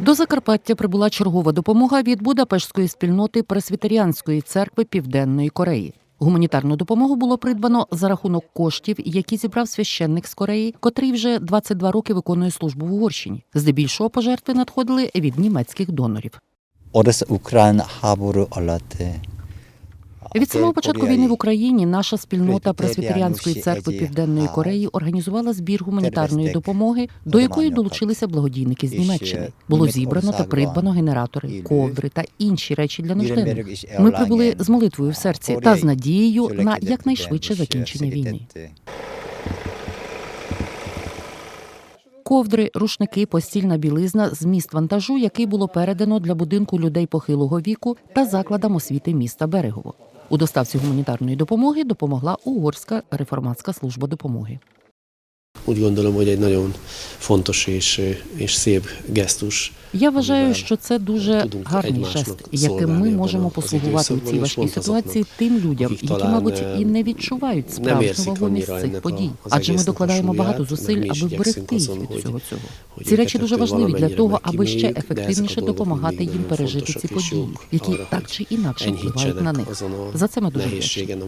До Закарпаття прибула чергова допомога від Будапештської спільноти Пресвітеріанської церкви Південної Кореї. Гуманітарну допомогу було придбано за рахунок коштів, які зібрав священник з Кореї, котрий вже 22 роки виконує службу в Угорщині. Здебільшого пожертви надходили від німецьких донорів. Від самого початку війни в Україні наша спільнота Пресвітеріанської церкви Південної Кореї організувала збір гуманітарної допомоги, до якої долучилися благодійники з Німеччини. Було зібрано та придбано генератори, ковдри та інші речі для нужденних. Ми прибули з молитвою в серці та з надією на якнайшвидше закінчення війни. Ковдри, рушники, постільна білизна, зміст вантажу, який було передано для будинку людей похилого віку та закладам освіти міста Берегово. У доставці гуманітарної допомоги допомогла Угорська реформатська служба допомоги. Úgy gondolom, hogy egy nagyon fontos és, és szép gesztus. Я вважаю, що це дуже гарний жест, яким ми можемо послугувати у цій важкій ситуації тим людям, які, мабуть, е, і не відчувають вагомість annyira цих подій, адже ми докладаємо багато зусиль, аби вберегти їх від цього цього. Ці речі дуже важливі для того, аби ще ефективніше допомагати їм пережити ці події, які так чи інакше впливають на них. За це ми дуже вдячні.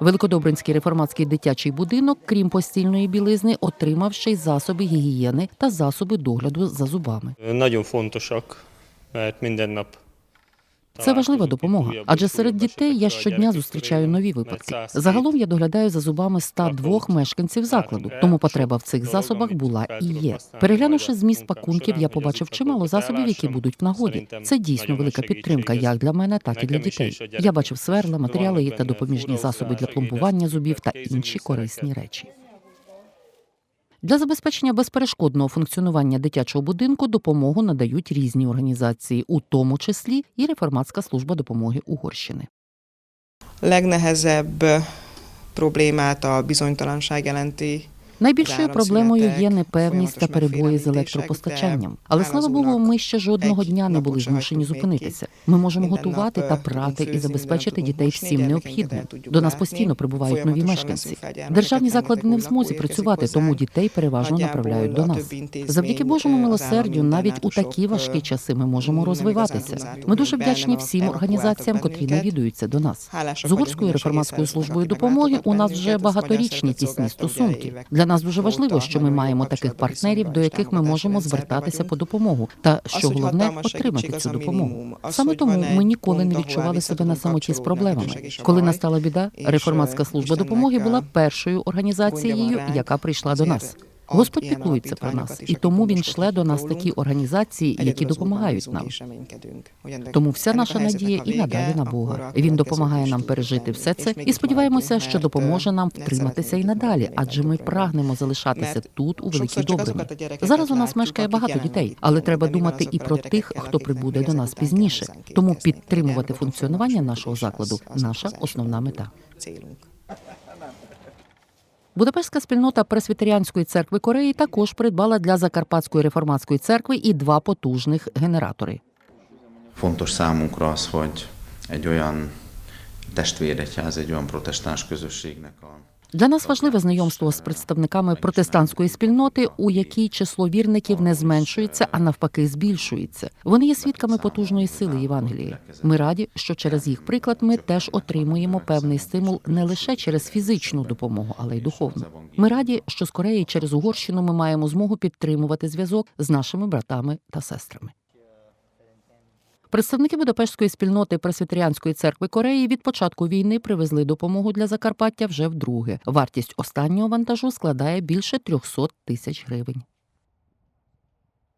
Великодобринський реформатський дитячий будинок, крім постільної білизни, отримав ще й засоби гігієни та засоби догляду за зубами. Надім fontosak, mert minden nap Це важлива допомога, адже серед дітей я щодня зустрічаю нові випадки. Загалом я доглядаю за зубами 102 пакунків. мешканців закладу, тому потреба в цих засобах була і є. Переглянувши зміст пакунків, я побачив чимало засобів, які будуть в нагоді. Це дійсно велика підтримка, як для мене, так і для дітей. Я бачив сверла, матеріали та допоміжні засоби для пломбування зубів та інші корисні речі. Для забезпечення безперешкодного функціонування дитячого будинку допомогу надають різні організації, у тому числі і реформатська служба допомоги Угорщини. legnehezebb problémát a bizonytalanság jelenti. Найбільшою проблемою є непевність та перебої з електропостачанням. Але слава Богу, ми ще жодного дня не були змушені зупинитися. Ми можемо готувати та е, прати і забезпечити дітей всім необхідним. До нас постійно прибувають нові мешканці. Державні заклади не в змозі працювати, тому дітей переважно направляють до нас. Завдяки Божому е, милосердю, навіть у такі важкі часи ми можемо розвиватися. Ми дуже вдячні всім організаціям, котрі навідуються до нас. З угорською реформатською службою допомоги у нас вже багаторічні тісні стосунки. szolgáltak Нас дуже важливо, що ми маємо таких партнерів, до яких ми можемо звертатися по допомогу, та що головне отримати цю допомогу. Саме тому ми ніколи не відчували себе на самоті з проблемами. Коли настала біда, реформатська служба допомоги була першою організацією, яка прийшла до нас. Господь піклується про нас, і тому він шле до нас такі організації, які допомагають нам. Тому вся наша надія і надалі на Бога. Він допомагає нам пережити все це і сподіваємося, що допоможе нам втриматися і надалі, адже ми прагнемо залишатися тут у Великій Добрині. Зараз у нас мешкає багато дітей, але треба думати і про тих, хто прибуде до нас пізніше. Тому підтримувати функціонування нашого закладу наша основна мета. Будапештська спільнота Пресвітеріанської церкви Кореї також придбала для Закарпатської реформатської церкви і два потужних генератори. Fontos számunkra az, hogy egy olyan testvéregyház, egy Для нас важливе знайомство з представниками протестантської спільноти, у якій число вірників не зменшується, а навпаки, збільшується. Вони є свідками потужної сили Євангелії. Ми раді, що через їх приклад ми теж отримуємо певний стимул не лише через фізичну допомогу, але й духовну. Ми раді, що з Кореї через Угорщину ми маємо змогу підтримувати зв'язок з нашими братами та сестрами. Представники Будапештської спільноти Пресвітеріанської церкви Кореї від початку війни привезли допомогу для Закарпаття вже вдруге. Вартість останнього вантажу складає більше 300 тисяч гривень.